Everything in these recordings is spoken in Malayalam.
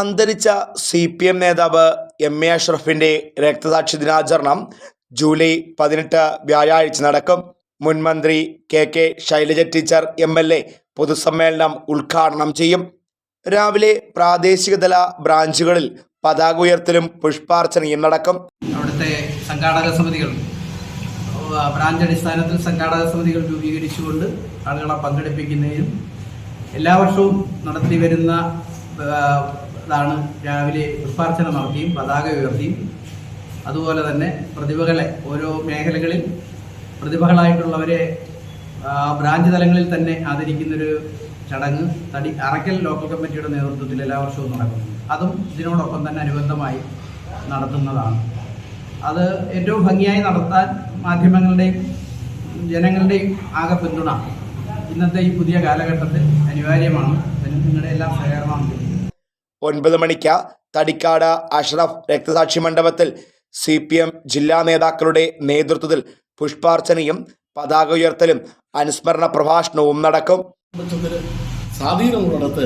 അന്തരിച്ച സി പി എം നേതാവ് എം എ അഷ്റഫിന്റെ രക്തസാക്ഷി ദിനാചരണം ജൂലൈ പതിനെട്ട് വ്യാഴാഴ്ച നടക്കും. മുൻ മന്ത്രി K K Shailaja teacher M L A പൊതുസമ്മേളനം ഉദ്ഘാടനം ചെയ്യും. രാവിലെ പ്രാദേശികതല ബ്രാഞ്ചുകളിൽ പതാക ഉയർത്തലും പുഷ്പാർച്ചനയും നടക്കും. അവിടുത്തെ സംഘാടക സമിതികൾ ബ്രാഞ്ച് അടിസ്ഥാനത്തിൽ സംഘാടക സമിതികൾ രൂപീകരിച്ചുകൊണ്ട് ആളുകളെ പങ്കെടുപ്പിക്കുന്നതിനും എല്ലാ വർഷവും നടത്തി വരുന്ന ഇതാണ് രാവിലെ പുഷ്പാർച്ചന നടത്തിയും പതാക ഉയർത്തിയും. അതുപോലെ തന്നെ പ്രതിഭകളെ ഓരോ മേഖലകളിൽ പ്രതിഭകളായിട്ടുള്ളവരെ ബ്രാഞ്ച് തലങ്ങളിൽ തന്നെ ആദരിക്കുന്നൊരു ചടങ്ങ് തടി അറക്കൽ ലോക്കൽ കമ്മിറ്റിയുടെ നേതൃത്വത്തിൽ എല്ലാ വർഷവും നടക്കുന്നു അതും ഇതിനോടൊപ്പം തന്നെ അനുബന്ധമായി നടത്തുന്നതാണ്. അത് ഏറ്റവും ഭംഗിയായി നടത്താൻ മാധ്യമങ്ങളുടെയും ജനങ്ങളുടെയും ആകെ പിന്തുണ ഇന്നത്തെ ഈ പുതിയ കാലഘട്ടത്തിൽ അനിവാര്യമാണ്. അതിന് നിങ്ങളുടെ എല്ലാം സഹകരണം ഒൻപത് മണിക്ക് തടിക്കാട് അഷ്റഫ് രക്തസാക്ഷി മണ്ഡപത്തിൽ സി പി എം ജില്ലാ നേതാക്കളുടെ നേതൃത്വത്തിൽ പുഷ്പാർച്ചനയും പതാക ഉയർത്തലും അനുസ്മരണ പ്രഭാഷണവും നടക്കും. സ്വാധീനമുള്ളിടത്ത്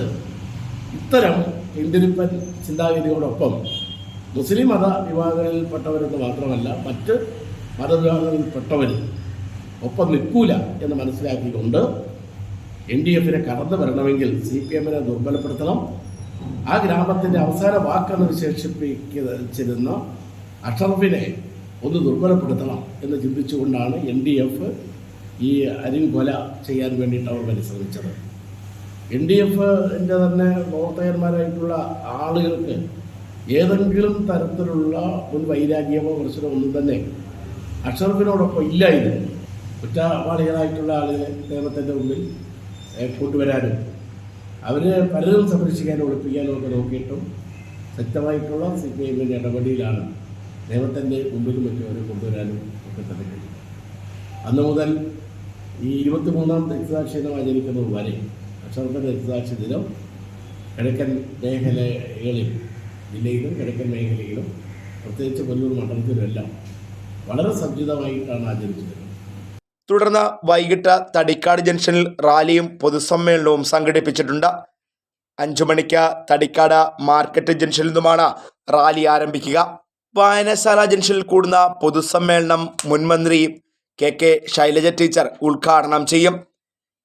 ഇത്തരം പിന്തിരിപ്പൻ ചിന്താഗതിയോടൊപ്പം മുസ്ലിം മത വിഭാഗങ്ങളിൽപ്പെട്ടവരെന്ന് മാത്രമല്ല മറ്റ് മതവിഭാഗങ്ങളിൽപ്പെട്ടവർ ഒപ്പം നിൽക്കൂല എന്ന് മനസ്സിലാക്കിക്കൊണ്ട് എൻ ഡി എഫിനെ കടന്നു വരണമെങ്കിൽ സി പി എമ്മിനെ ദുർബലപ്പെടുത്തണം. ആ ഗ്രാമത്തിന്റെ അവസാന വാക്കെന്ന് വിശേഷിപ്പിക്കുന്ന അഷറഫിനെ ഒന്ന് ദുർബലപ്പെടുത്തണം എന്ന് ചിന്തിച്ചുകൊണ്ടാണ് എൻ ഡി എഫ് ഈ അരിൻ കൊല ചെയ്യാൻ വേണ്ടിയിട്ട് അവർ പരിശ്രമിച്ചത്. എൻ ഡി എഫിന്റെ തന്നെ പ്രവർത്തകന്മാരായിട്ടുള്ള ആളുകൾക്ക് ഏതെങ്കിലും തരത്തിലുള്ള മുൻ വൈരാഗ്യമോ പ്രശ്നമോ ഒന്നും തന്നെ അഷറഫിനോടൊപ്പം ഇല്ലായിരുന്നു. കുറ്റവാളികളായിട്ടുള്ള ആളുകളെ നിയമത്തിന്റെ മുമ്പിൽ കൊണ്ടുവരാനും അവരെ പലരും സംരക്ഷിക്കാനും ഒളിപ്പിക്കാനും ഒക്കെ നോക്കിയിട്ടും ശക്തമായിട്ടുള്ള സി പി എമ്മിന്റെ ഇടപെടലിലാണ് ദൈവത്തിന്റെ മുമ്പിലും മറ്റും അവരെ കൊണ്ടുവരാനും ഒക്കെ തന്നെ കഴിയും അന്ന് മുതൽ ഈ ഇരുപത്തിമൂന്നാം രക്തസാക്ഷി ദിനം ആചരിക്കുന്നത് വരെ അക്ഷരത്തിന്റെ രക്തസാക്ഷി ദിനം കിഴക്കൻ മേഖലകളിൽ ജില്ലയിലും കിഴക്കൻ മേഖലയിലും പ്രത്യേകിച്ച് കൊല്ലൂർ മണ്ഡലത്തിലുമെല്ലാം വളരെ സജ്ജിതമായിട്ടാണ് ആചരിച്ചത്. തുടർന്ന് വൈകിട്ട് തടിക്കാട് ജംഗ്ഷനിൽ റാലിയും പൊതുസമ്മേളനവും സംഘടിപ്പിച്ചിട്ടുണ്ട്. അഞ്ചു മണിക്ക് തടിക്കാട് മാർക്കറ്റ് ജംഗ്ഷനിൽ നിന്നുമാണ് റാലി ആരംഭിക്കുക. വായനശാല ജംഗ്ഷനിൽ കൂടുന്ന പൊതുസമ്മേളനം മുൻമന്ത്രി കെ കെ ശൈലജ ടീച്ചർ ഉദ്ഘാടനം ചെയ്യും.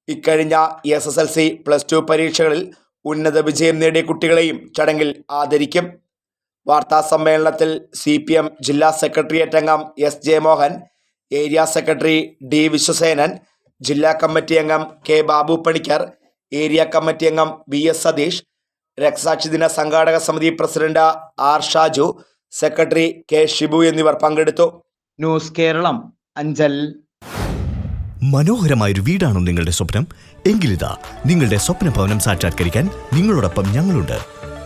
ഇക്കഴിഞ്ഞ S S L C plus two പരീക്ഷകളിൽ ഉന്നത വിജയം നേടിയ കുട്ടികളെയും ചടങ്ങിൽ ആദരിക്കും. വാർത്താ സമ്മേളനത്തിൽ സി പി എം ജില്ലാ സെക്രട്ടേറിയറ്റ് അംഗം S Jayamohan area secretary D Viswasenan ജില്ലാ കമ്മിറ്റി അംഗം K Babu Panicker area committee അംഗം വി എസ് സതീഷ് രക്തസാക്ഷി ദിന സംഘാടക സമിതി president R Shaju secretary K Shibu എന്നിവർ പങ്കെടുത്തു. ന്യൂസ് കേരളം അഞ്ചൽ. മനോഹരമായൊരു വീടാണോ നിങ്ങളുടെ സ്വപ്നം. എങ്കിലിതാ നിങ്ങളുടെ സ്വപ്ന ഭവനം സാക്ഷാത്കരിക്കാൻ നിങ്ങളോടൊപ്പം ഞങ്ങളുണ്ട്.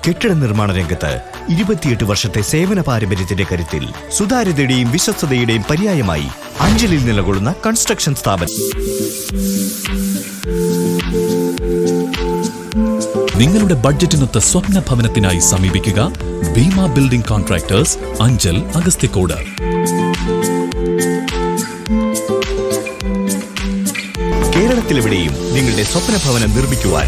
കെട്ടിട നിർമ്മാണ രംഗത്ത് ഇരുപത്തിയെട്ട് വർഷത്തെ സേവന പാരമ്പര്യത്തിന്റെ കരുത്തിൽ സുതാര്യതയുടെയും വിശ്വസ്തതയുടെയും പര്യായമായി അഞ്ചലിൽ നിലകൊള്ളുന്ന കൺസ്ട്രക്ഷൻ സ്ഥാപനം. നിങ്ങളുടെ ബഡ്ജറ്റിനൊത്ത സ്വപ്ന ഭവനത്തിനായി സമീപിക്കുക ഭീമ ബിൽഡിംഗ് കോൺട്രാക്ടേഴ്സ് അഞ്ചൽ അഗസ്ത്യക്കോട്. കേരളത്തിലെവിടെയും നിങ്ങളുടെ സ്വപ്ന ഭവനം നിർമ്മിക്കുവാൻ